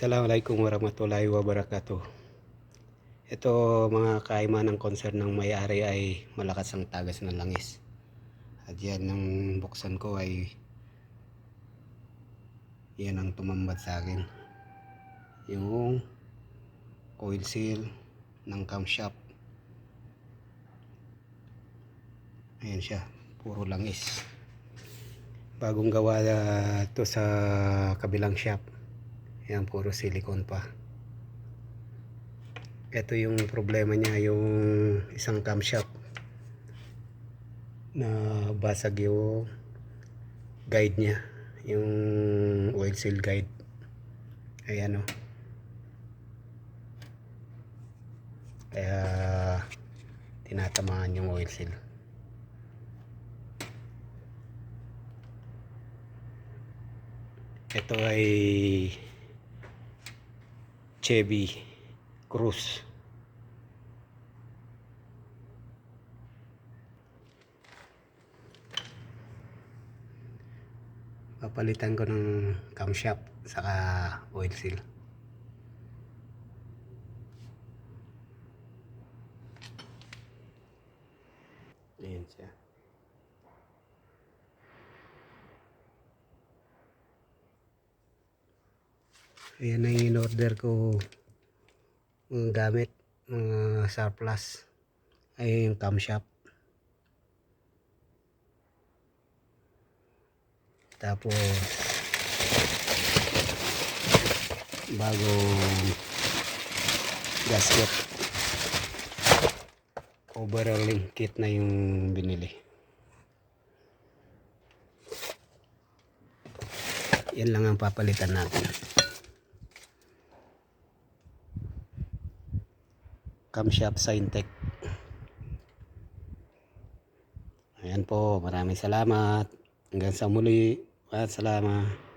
Assalamualaikum warahmatullahi wabarakatuh. Ito mga kaiman ng concern ng may-ari ay malakas ang tagas ng langis. At yan nang buksan ko ay yan ang tumambad sa akin. Yung coil seal ng camshaft. Ayan siya, puro langis. Bagong gawa ah, to sa kabilang shop. Yan, puro silicone pa. Ito yung problema niya, yung isang camshaft na basag yung guide niya. Yung oil seal guide. Ayan o. Kaya tinatamaan yung oil seal. Ito ay Chevy Cruze. Papalitan ko ng camshaft saka oil seal. Ayan siya. Ayan na yung in-order ko mga gamit, mga surplus. Ay yung camshaft. Tapos bagong gasket. Overalling kit na yung binili. Yan lang ang papalitan natin. Camshaft Signtech. Ayan po, maraming salamat. Hanggang sa muli. At salamat.